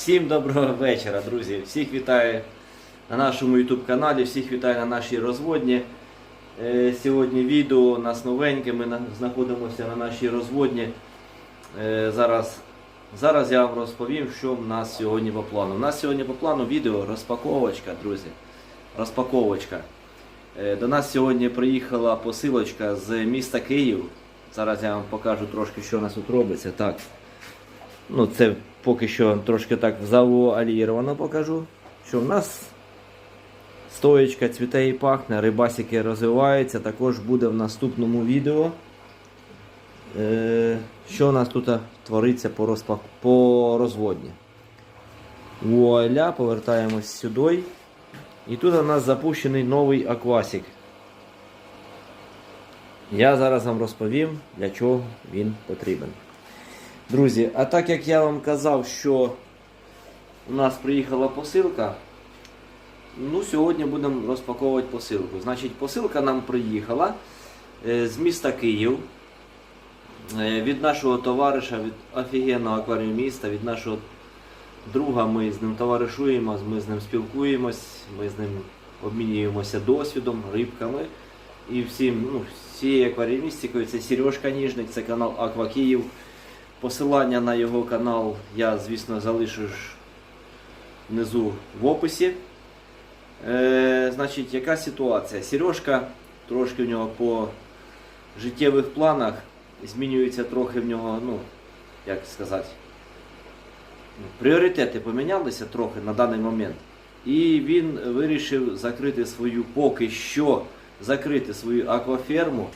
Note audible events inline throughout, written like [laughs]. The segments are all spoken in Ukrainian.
Всім доброго вечора, друзі. Всіх вітаю на нашому YouTube каналі, всіх вітаю на нашій розводні. Е, Сьогодні відео у нас новеньке, ми знаходимося на нашій розводні. Е, Зараз, зараз я вам розповім, що в нас сьогодні по плану. У нас сьогодні по плану відео розпаковочка, друзі. Розпаковочка. Е, До нас сьогодні приїхала посилочка з міста Київ. Зараз я вам покажу трошки, що у нас тут робиться. Так. Ну, це поки що трошки так завуаліровано покажу. Що в нас стоєчка цвіте і пахне, рибасики розвиваються. Також буде в наступному відео. Е, що у нас тут твориться по, розпак... по розводні. Вуаля, повертаємось сюди. І тут у нас запущений новий аквасик. Я зараз вам розповім, для чого він потрібен. Друзі, а так як я вам казав, що у нас приїхала посилка, ну сьогодні будемо розпаковувати посилку. Значить, посилка нам приїхала е, з міста Київ. Е, Від нашого товариша, від офігенного акваріуміста, від нашого друга ми з ним товаришуємо, ми з ним спілкуємось, ми з ним обмінюємося досвідом, рибками. І всім, ну, всією акваріумістикою, це Сережка Ніжник, це канал Аква Київ. Посилання на його канал я, звісно, залишу внизу в описі. Е, значить, яка ситуація? Сережка трошки в нього по життєвих планах змінюється трохи в нього, ну, як сказати, ну, пріоритети помінялися трохи на даний момент. І він вирішив закрити свою, поки що закрити свою акваферму.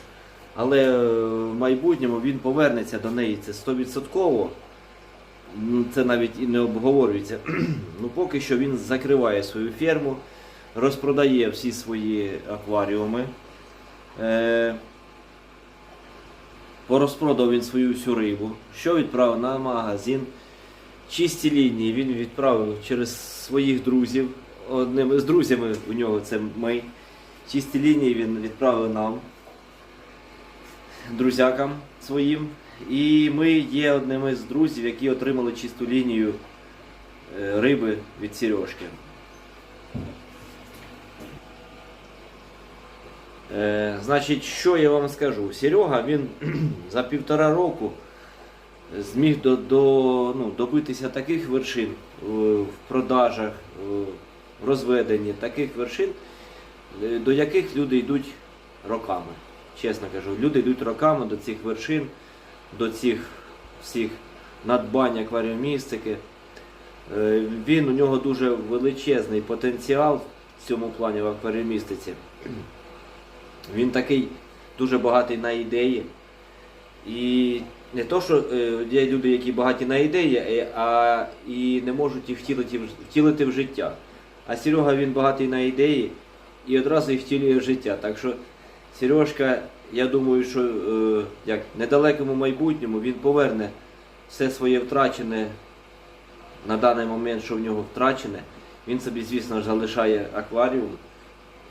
Але е, в майбутньому він повернеться до неї це 100%. Це навіть і не обговорюється. [clears throat] ну, поки що він закриває свою ферму, розпродає всі свої акваріуми. Е, порозпродав він свою всю рибу. Що відправив на магазин? Чисті лінії він відправив через своїх друзів. Одним з друзями у нього це ми. Чисті лінії він відправив нам друзякам своїм. І ми є одними з друзів, які отримали чисту лінію е, риби від Сережки. Е, значить, що я вам скажу? Серега він [clears throat] за півтора року зміг до, до, ну, добитися таких вершин е, в продажах, в розведенні, таких вершин, до яких люди йдуть роками. Чесно кажу, люди йдуть роками до цих вершин, до цих всіх надбань акваріумістики. Е, Він у нього дуже величезний потенціал в цьому плані в акваріумістиці. Він такий дуже багатий на ідеї. І не то, що е, є люди, які багаті на ідеї, е, а і не можуть їх втілити, втілити в життя. А Серега він багатий на ідеї і одразу їх втілює в життя. Так що Сережка, я думаю, що е, як в недалекому майбутньому він поверне все своє втрачене на даний момент, що в нього втрачене. Він собі, звісно залишає акваріум,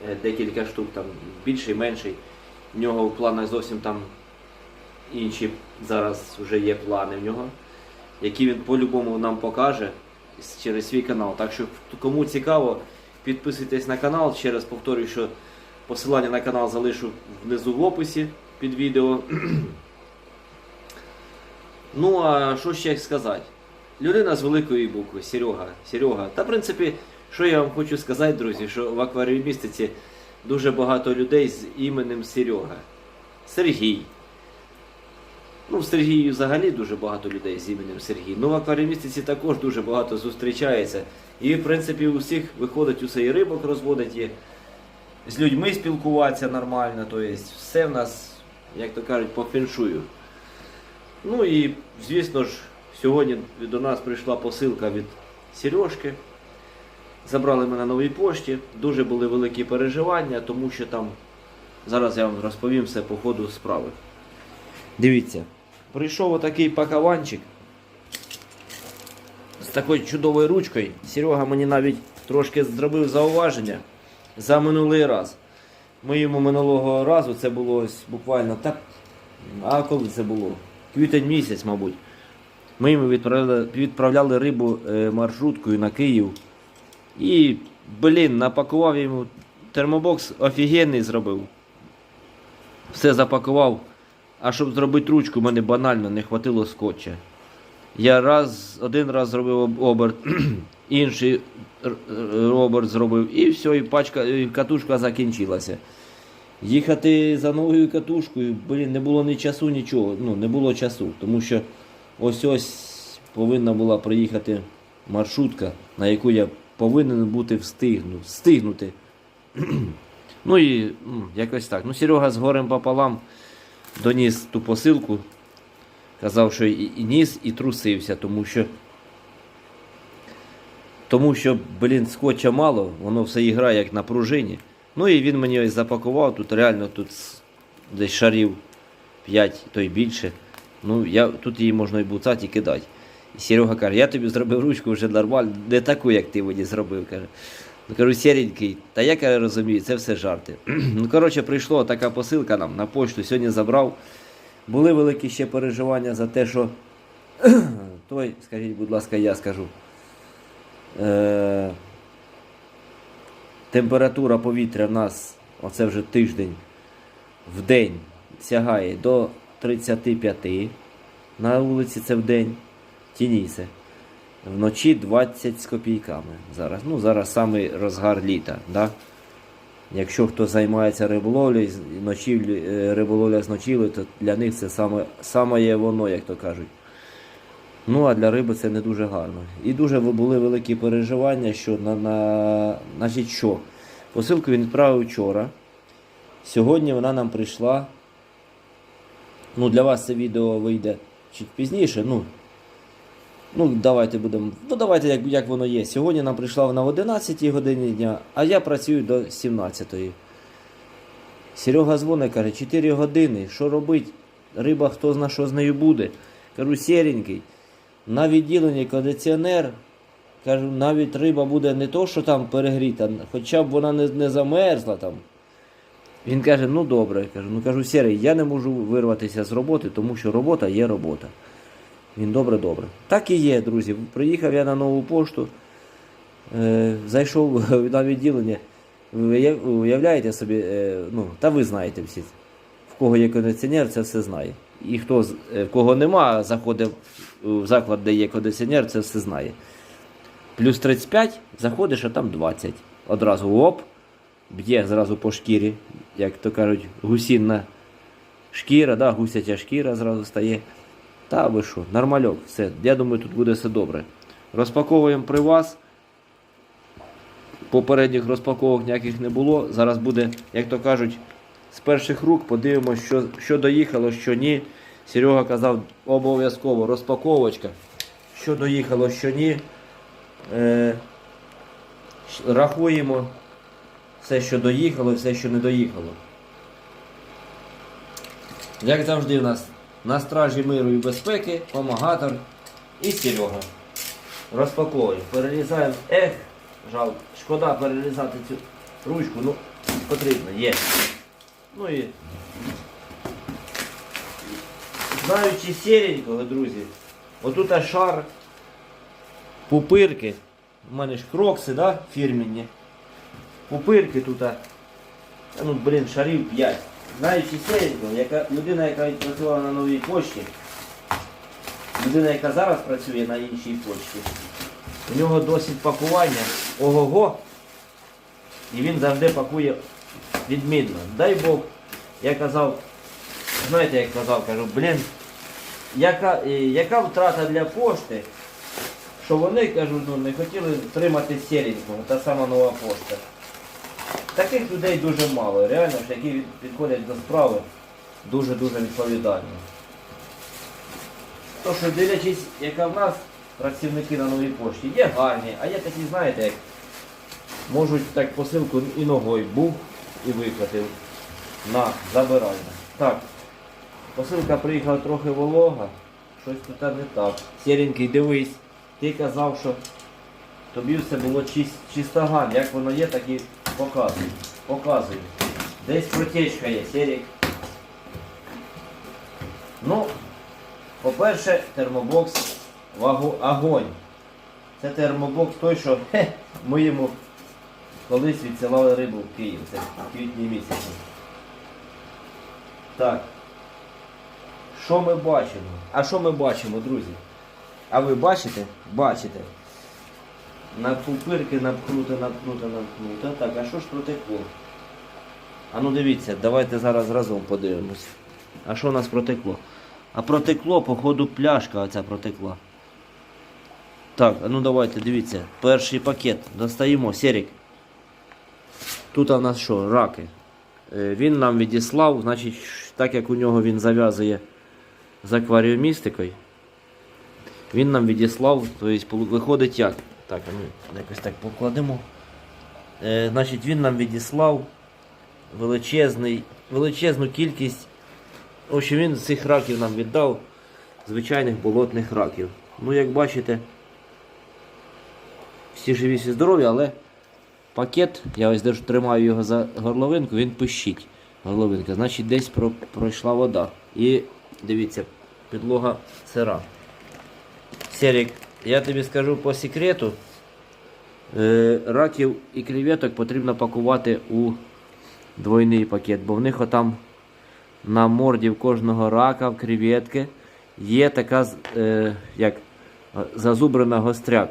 е, декілька штук, там більший, менший. В нього в планах зовсім там інші зараз вже є плани в нього, які він по-любому нам покаже через свій канал. Так що кому цікаво, підписуйтесь на канал. Ще раз повторюю, що посилання на канал залишу внизу в описі під відео. [clears throat] Ну а що ще сказати? Людина з великої букви, Серега. Серега. Та в принципі, що я вам хочу сказати, друзі, що в акваріумістиці дуже багато людей з іменем Серега. Сергій. Ну, в Сергію взагалі дуже багато людей з іменем Сергій. Ну, в акваріумістиці також дуже багато зустрічається. І, в принципі, у всіх виходить усе і рибок розводить, і з людьми спілкуватися нормально. Тобто все в нас, як то кажуть, по феншую. Ну і, звісно ж, сьогодні до нас прийшла посилка від Сережки. Забрали ми на новій пошті. Дуже були великі переживання, тому що там зараз я вам розповім все по ходу справи. Дивіться, прийшов отакий пакаванчик з такою чудовою ручкою. Серега мені навіть трошки зробив зауваження за минулий раз. Ми йому минулого разу це було ось буквально так. А коли це було? Квітень місяць, мабуть. Ми йому відправляли, відправляли рибу е, маршруткою на Київ. І, блін, напакував йому термобокс офігенний зробив. Все запакував. А щоб зробити ручку, мене банально не хватило скотча. Я раз, один раз зробив оберт, інший р- р- зробив, і все, і пачка, і катушка закінчилася. Їхати за новою катушкою, блін, не було ні часу, нічого. Ну, не було часу, тому що ось ось повинна була приїхати маршрутка, на яку я повинен бути встигну, встигнути. [clears throat] ну і якось так. Ну, Серега з горем пополам доніс ту посилку. Казав, що і ніс, і трусився, тому що. Тому що, блін, скотча мало, воно все грає як на пружині. Ну і він мені запакував, тут реально тут десь шарів 5, то й більше. Ну, я, тут її можна і буцати і кидати. І Серега каже, я тобі зробив ручку вже нормально, не таку, як ти мені зробив. каже. Ну, кажу, сіренький, та я каже, розумію, це все жарти. [clears throat] ну, коротше, прийшла така посилка нам на пошту, сьогодні забрав. Були великі ще переживання за те, що [clears throat] той, скажіть, будь ласка, я скажу. Е- температура повітря в нас, оце вже тиждень, в день сягає до 35 на вулиці це в день, тінісе. Вночі 20 з копійками. Зараз. Ну, зараз самий розгар літа. Да? Якщо хто займається риболовлею, е, риболовля з ночівлею, то для них це саме, саме воно, як то кажуть. Ну, а для риби це не дуже гарно. І дуже були великі переживання, що на, на значить що? Посилку він відправив вчора. Сьогодні вона нам прийшла. Ну, для вас це відео вийде чуть пізніше. Ну, ну давайте будемо. Ну, давайте, як, як воно є. Сьогодні нам прийшла вона в 11 годині дня, а я працюю до 17. Серега дзвонить, каже, 4 години, що робить? Риба, хто зна, що з нею буде. Кажу, сіренький. На відділенні кондиціонер. Кажу, навіть риба буде не то, що там перегріта, хоча б вона не, не замерзла там. Він каже, ну добре. Кажу, ну кажу, Сірий, я не можу вирватися з роботи, тому що робота є робота. Він добре, добре. Так і є, друзі. Приїхав я на нову пошту, е, зайшов [laughs] на відділення. Ви уявляєте собі, е, ну, та ви знаєте всі. В кого є кондиціонер, це все знає. І хто е, в кого нема, заходить в заклад, де є кондиціонер, це все знає. Плюс 35, заходиш, а там 20. Одразу оп, б'є зразу по шкірі, як то кажуть, гусінна шкіра, да, гусяча шкіра зразу стає. Та ви що, нормальок, все. Я думаю, тут буде все добре. Розпаковуємо при вас. Попередніх розпаковок ніяких не було. Зараз буде, як то кажуть, з перших рук подивимося, що, що доїхало, що ні. Серега казав, обов'язково розпаковочка. Що доїхало, що ні. Е, рахуємо все, що доїхало, і все, що не доїхало. Як завжди, в нас на стражі миру і безпеки, помагатор і Серега. Розпаковуємо, перерізаємо. Ех, жалко. Шкода перерізати цю ручку, ну потрібно, є. Ну і знаючи сіренького, друзі, отут шар пупирки. У мене ж крокси, да, фірмінні. Пупирки тут. Ну, блін, шарів 5. Знаючи сіренького, яка людина, яка працювала на новій почті, людина, яка зараз працює на іншій почті, у нього досить пакування ого-го. І він завжди пакує відмінно. Дай Бог, я казав, знаєте, як казав, кажу, блін, яка, яка втрата для пошти, що вони, кажу, ну, не хотіли тримати сіренького, та сама нова пошта. Таких людей дуже мало, реально, які підходять до справи дуже-дуже відповідально. То що дивлячись, яка в нас працівники на новій пошті, є гарні, а є такі, знаєте, як можуть так посилку і ногою був і викотив. На, забирай. Так. Посилка приїхала трохи волога, щось тут не так. Сіренький, дивись, ти казав, що тобі все було чис- чистоган. Як воно є, так і показуй. Показуй. Десь протечка є, Серік. Ну, по-перше, термобокс огонь. Це термобокс той, що хе, ми йому колись відсилали рибу в Київ. Це в квітні місяці. Так. Що ми бачимо? А що ми бачимо, друзі? А ви бачите? Бачите. На пупирки напкнуто, напкнуто, напкнуто. Так, а що ж протекло? А ну дивіться, давайте зараз разом подивимось. А що у нас протекло? А протекло, походу, пляшка оця протекла. Так, ну давайте, дивіться. Перший пакет. Достаємо, Серік. Тут у нас що, раки. Е, Він нам відіслав, значить, так як у нього він зав'язує з акваріумістикою, він нам відіслав, тобто виходить як? Так, а ну якось так покладемо. Е, значить, він нам відіслав величезний, величезну кількість. В общем, він цих раків нам віддав звичайних болотних раків. Ну, як бачите, всі живі, всі здорові, але пакет, я ось держу, тримаю його за горловинку, він пищить. Горловинка, значить десь про, пройшла вода. І дивіться, підлога сира. Серік, я тобі скажу по секрету. Е, раків і креветок потрібно пакувати у двойний пакет, бо в них отам на морді в кожного рака, в креветки є така е, як зазубрена гостряк,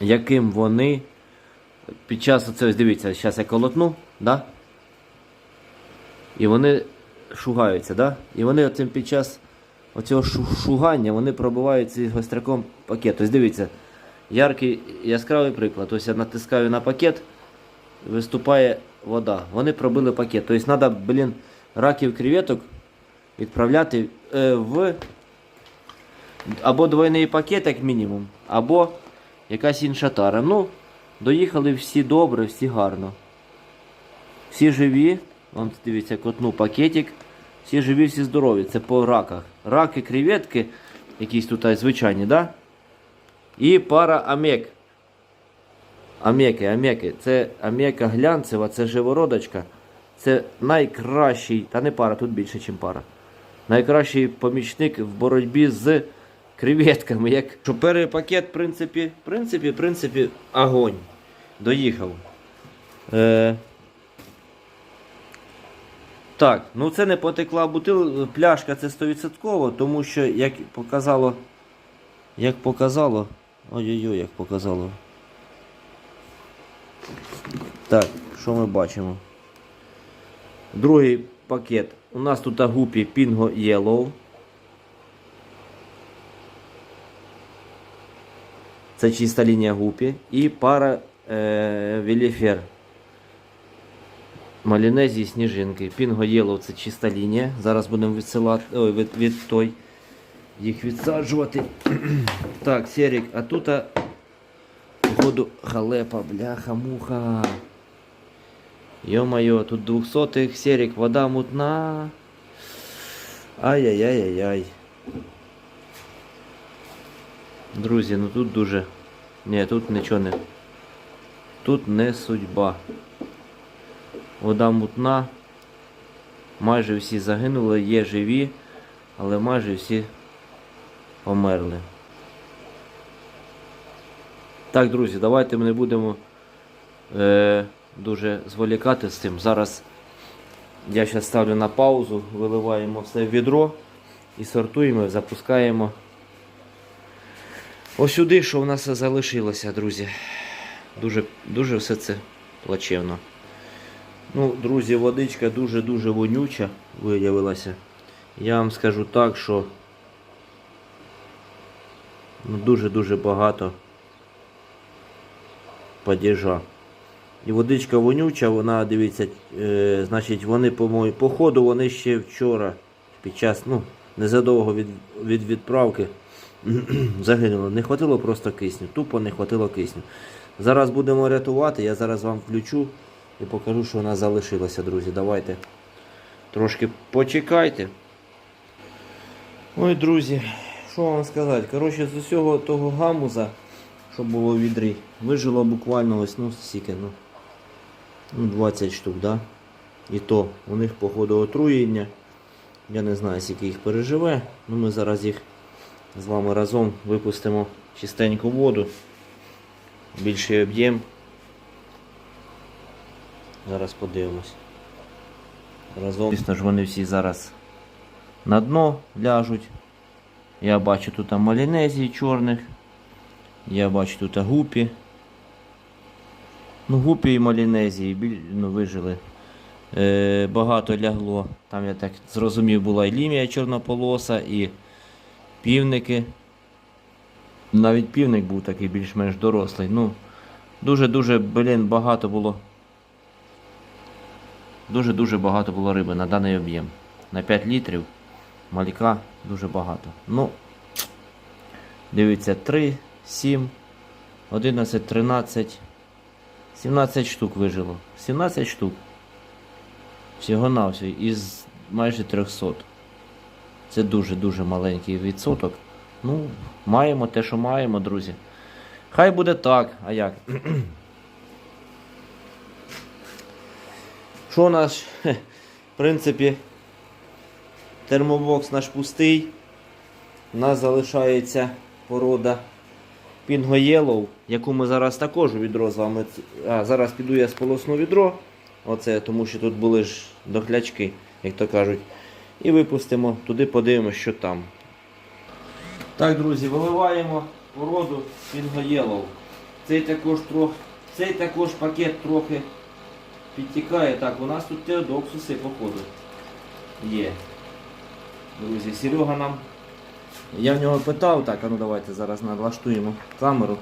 яким вони під час оце, дивіться, зараз я колотну, да? і вони шугаються, да? і вони оцим під час оцього шугання вони пробивають цим гостряком пакет. Ось дивіться, яркий яскравий приклад. Ось я натискаю на пакет, виступає вода. Вони пробили пакет. Тобто треба, блін, раків креветок відправляти е, в або двойний пакет, як мінімум, або якась інша тара. Ну, доїхали всі добре, всі гарно. Всі живі. Вон, дивіться, котну пакетик. Всі живі, всі здорові. Це по раках. Раки, креветки, якісь тут звичайні, да? І пара амек. Амеки, амеки. Це амека глянцева, це живородочка. Це найкращий, та не пара, тут більше, ніж пара. Найкращий помічник в боротьбі з креветками. Як... Що перший пакет, в принципі, в принципі, в принципі, огонь. Доїхав. Е... Так, ну це не потекла бутил... пляшка, це 100%, тому що, як показало, як показало, ой-ой-ой, як показало. Так, що ми бачимо? Другий пакет. У нас тут гупі Pingo Yellow. Це чиста лінія гупі. І пара е, Веліфер. Малінезії сніжинки. Pingo Yellow це чиста лінія. Зараз будемо відсилати ой, від, від той їх відсаджувати. [clears throat] так, Серік, а тут а, походу халепа, бляха, муха. Ё-моё, тут двухсотых серик, вода мутна. Ай-яй-яй-яй-яй. Друзі, ну тут дуже. Ні, тут нічого не. Тут не судьба. Вода мутна. Майже всі загинули, є живі, але майже всі померли. Так, друзі, давайте ми не будемо е, дуже зволікати з цим. Зараз я зараз ставлю на паузу, виливаємо все в відро і сортуємо, запускаємо. Ось сюди, що в нас залишилося, друзі. Дуже, дуже все це плачевно. Ну, друзі, водичка дуже-дуже вонюча виявилася. Я вам скажу так, що ну, дуже-дуже багато падіжа. І водичка вонюча, вона, дивіться, е, значить, вони, по-моєму, по ходу вони ще вчора, під час, ну, незадовго від, від відправки, [clears throat] загинули. Не хватило просто кисню, тупо не хватило кисню. Зараз будемо рятувати, я зараз вам включу і покажу, що у нас залишилося, друзі. Давайте трошки почекайте. Ой, друзі, що вам сказати? Коротше, з усього того гамуза, що було в відрі, вижило буквально ось, ну, стільки, ну, ну 20 штук, да? І то у них, походу, отруєння. Я не знаю, скільки їх переживе. Ну, ми зараз їх з вами разом випустимо чистеньку воду, більший об'єм. Зараз подивимось. Разом. Звісно ж, вони всі зараз на дно ляжуть. Я бачу тут малінезії чорних. Я бачу тут гупі. Ну, гупі і малінезії ну, вижили. Е, багато лягло. Там я так зрозумів, була і лімія чорнополоса, і півники. Навіть півник був такий більш-менш дорослий. Ну, дуже-дуже, блін, багато було. Дуже-дуже багато було риби на даний об'єм. На 5 літрів малька дуже багато. Ну, дивіться, 3, 7, 11, 13, 17 штук вижило. 17 штук. Всього на всього із майже 300. Це дуже-дуже маленький відсоток. Ну, маємо те, що маємо, друзі. Хай буде так, а як? [clears throat] Що наш, в принципі, термобокс наш пустий. У нас залишається порода Pingo Yellow, яку ми зараз також у відро з вами. А, зараз піду я сполосну відро. Оце, тому що тут були ж дохлячки, як то кажуть. І випустимо, туди подивимося, що там. Так, друзі, виливаємо породу Pingo Yellow. Цей також трохи, цей також пакет трохи підтікає. Так, у нас тут теодоксуси, походу. Є. Друзі, Серега нам. Я в нього питав, так, а ну давайте зараз налаштуємо камеру.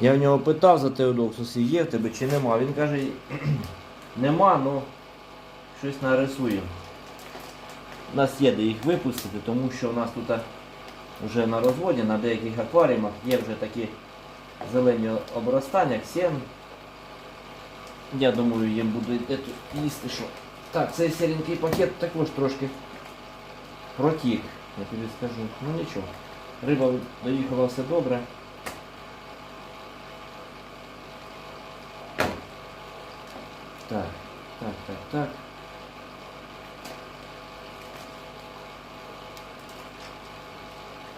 Я в нього питав за теодоксуси, є в тебе чи нема. Він каже, нема, ну щось нарисуємо. У нас є де їх випустити, тому що у нас тут вже на розводі, на деяких акваріумах є вже такі зелені обростання, ксен. Я думаю, буде де їсти що. Так, цей сіренький пакет також трошки протік, я тобі скажу. Ну нічого. Риба доїхала все добре. Так, так, так, так.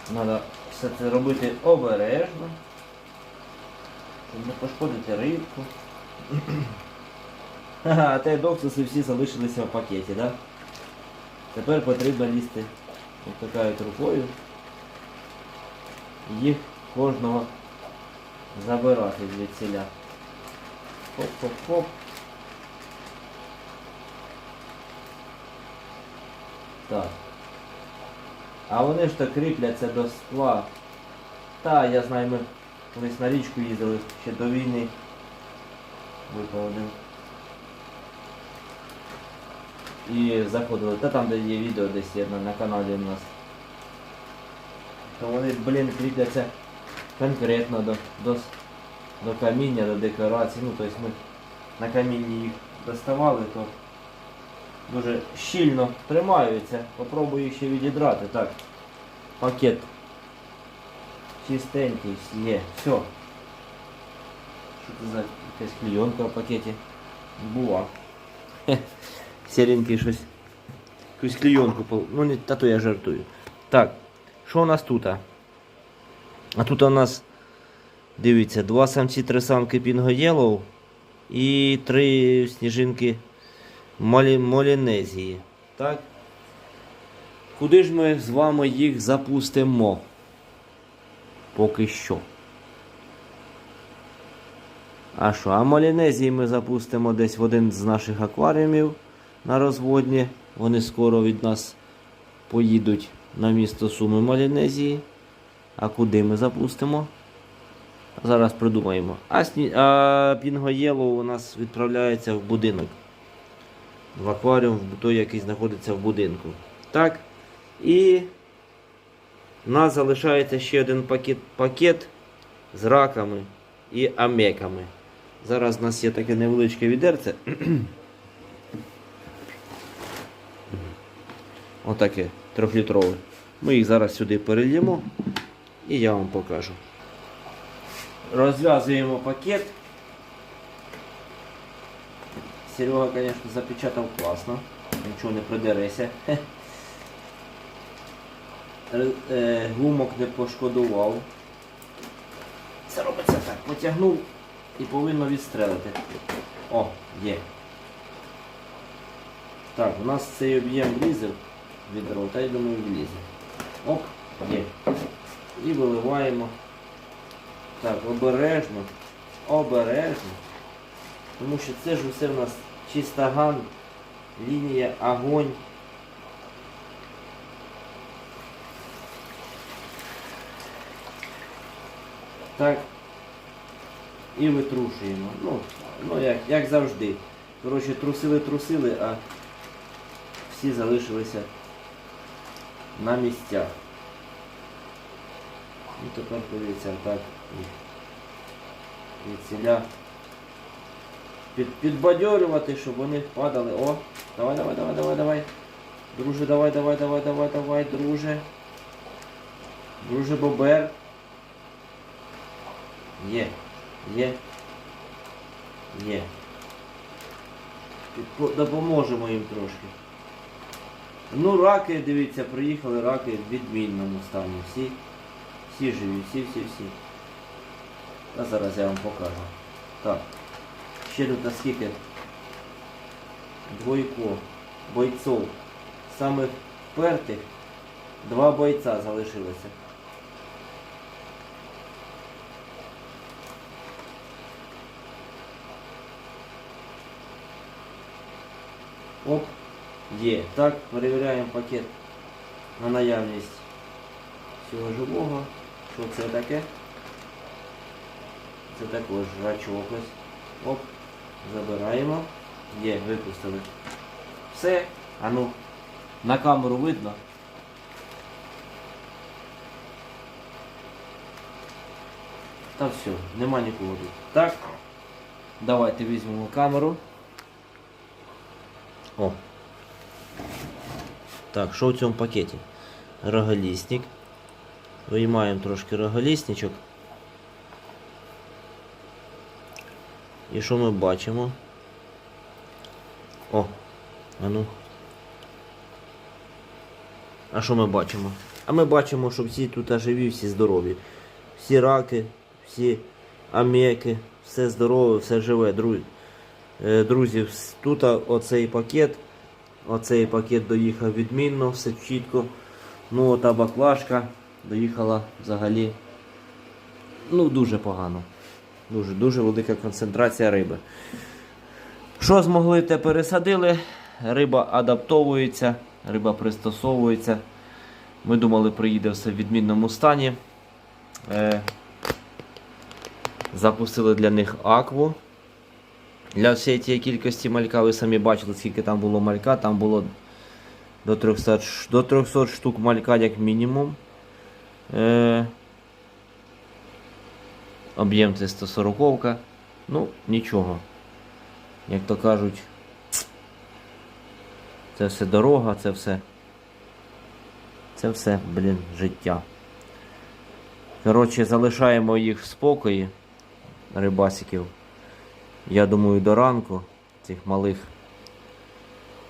Треба все це робити обережно, щоб не пошкодити рибку. А те доксуси всі залишилися в пакеті, так? Тепер потрібно лізти ось такою рукою. Їх кожного забирати звідсіля. Хоп-хоп-хоп. Так. А вони ж то кріпляться до скла. Та, я знаю, ми колись на річку їздили ще до війни. Випав один. І заходили. Та там де є відео десь є на, на каналі у нас. То вони, блін, кріпляться конкретно до, до, до каміння, до декорації. Ну, тобто ми на камінні їх доставали, то дуже щільно тримаються. Попробую їх ще відідрати. Так. Пакет. Чистенький є. Все. Що це за якась клейонка в пакеті? Була. Хе. [laughs] Сіренький щось. Якусь клейонку. Ну не та то я жартую. Так, що у нас тут? А тут у нас, дивіться, два самці, три самки Пінго Yellow і три сніжинки Молі... Молінезії. Так? Куди ж ми з вами їх запустимо? Поки що. А що? А Молінезії ми запустимо десь в один з наших акваріумів на розводні. Вони скоро від нас поїдуть на місто Суми Малінезії. А куди ми запустимо? Зараз придумаємо. А, сні... а Пінгоєло у нас відправляється в будинок. В акваріум, в той, який знаходиться в будинку. Так. І у нас залишається ще один пакет, пакет з раками і амеками. Зараз у нас є таке невеличке відерце. Отаке трьохлітрове. Ми їх зараз сюди перельємо і я вам покажу. Розв'язуємо пакет. Серега, звісно, запечатав класно. Нічого не придереся. е, гумок не пошкодував. Це робиться так. Потягнув і повинно відстрелити. О, є. Так, у нас цей об'єм влізе відро, та я думаю влізе. Оп, є. І виливаємо. Так, обережно. Обережно. Тому що це ж усе в нас чистоган, лінія, огонь. Так. І витрушуємо. Ну, ну як, як завжди. Коротше, трусили-трусили, а всі залишилися на місцях. І тепер подивіться так. І, ціля під, підбадьорювати, щоб вони падали. О, давай, давай, давай, давай, давай. Друже, давай, давай, давай, давай, давай, друже. Друже Бобер. Є, є. Є. Допоможемо їм трошки. Ну, раки, дивіться, приїхали раки в відмінному стані. Всі, всі живі, всі, всі, всі. А зараз я вам покажу. Так. Ще тут наскільки двойко бойцов. Самих впертих два бойця залишилося. Оп, є. Так, перевіряємо пакет на наявність всього живого. Що це таке? Це також жрачок ось. Оп, забираємо. Є, випустили. Все. А ну, на камеру видно. Та все, нема нікого тут. Так. Давайте візьмемо камеру. О. Так, що в цьому пакеті? Роголісник. Виймаємо трошки роголісничок. І що ми бачимо? О, а ну. А що ми бачимо? А ми бачимо, що всі тут живі, всі здорові. Всі раки, всі амеки, все здорове, все живе, друзі. Е, Друзі, тут оцей пакет. Оцей пакет доїхав відмінно, все чітко. Ну, ота баклажка доїхала взагалі. Ну, дуже погано. Дуже дуже велика концентрація риби. Що змогли, те пересадили. Риба адаптовується, риба пристосовується. Ми думали, приїде все в відмінному стані. Е, запустили для них акву. Для всієї тієї кількості малька, ви самі бачили, скільки там було малька, там було до 300, до 300 штук малька як мінімум. Е, об'єм це 140 -ка. Ну, нічого. Як то кажуть, це все дорога, це все. Це все, блін, життя. Коротше, залишаємо їх в спокої, рибасиків. Я думаю, до ранку цих малих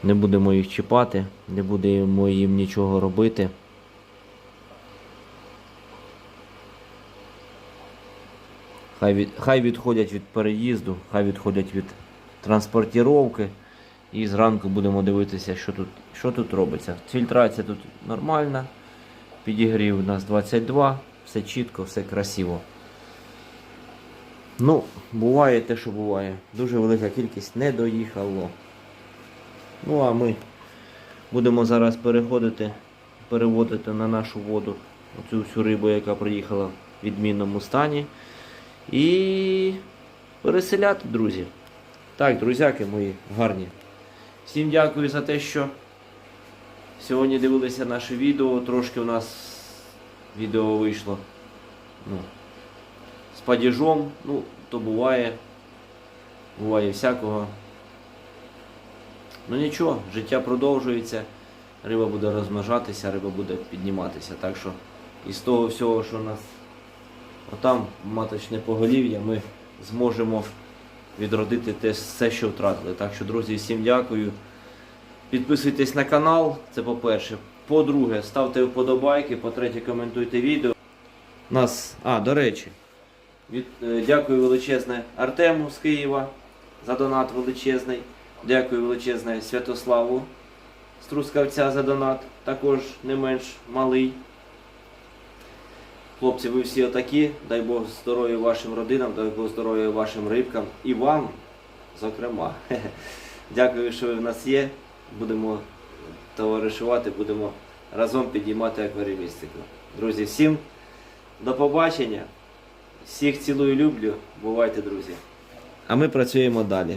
не будемо їх чіпати, не будемо їм нічого робити. Хай, від, хай відходять від переїзду, хай відходять від транспортіровки. І зранку будемо дивитися, що тут, що тут робиться. Фільтрація тут нормальна. Підігрів у нас 22, все чітко, все красиво. Ну, буває те, що буває. Дуже велика кількість не доїхало. Ну, а ми будемо зараз переходити, переводити на нашу воду оцю всю рибу, яка приїхала в відмінному стані. І переселяти, друзі. Так, друзяки мої гарні. Всім дякую за те, що сьогодні дивилися наше відео. Трошки у нас відео вийшло. Ну, з падіжом, ну, то буває. Буває всякого. Ну нічого, життя продовжується, риба буде розмножатися, риба буде підніматися. Так що із того всього, що у нас отам маточне поголів'я, ми зможемо відродити те все, що втратили. Так що, друзі, всім дякую. Підписуйтесь на канал, це по-перше. По-друге, ставте вподобайки, по-третє, коментуйте відео. Нас, а, до речі, від, е, дякую величезне Артему з Києва за донат величезний. Дякую величезне Святославу з Трускавця за донат, також не менш малий. Хлопці, ви всі отакі. Дай Бог здоров'я вашим родинам, дай Бог здоров'я вашим рибкам і вам, зокрема. [laughs] Дякую, що ви в нас є. Будемо товаришувати, будемо разом підіймати акваріумістику. Друзі, всім до побачення. Всіх цілую, люблю. Бувайте, друзі. А ми працюємо далі.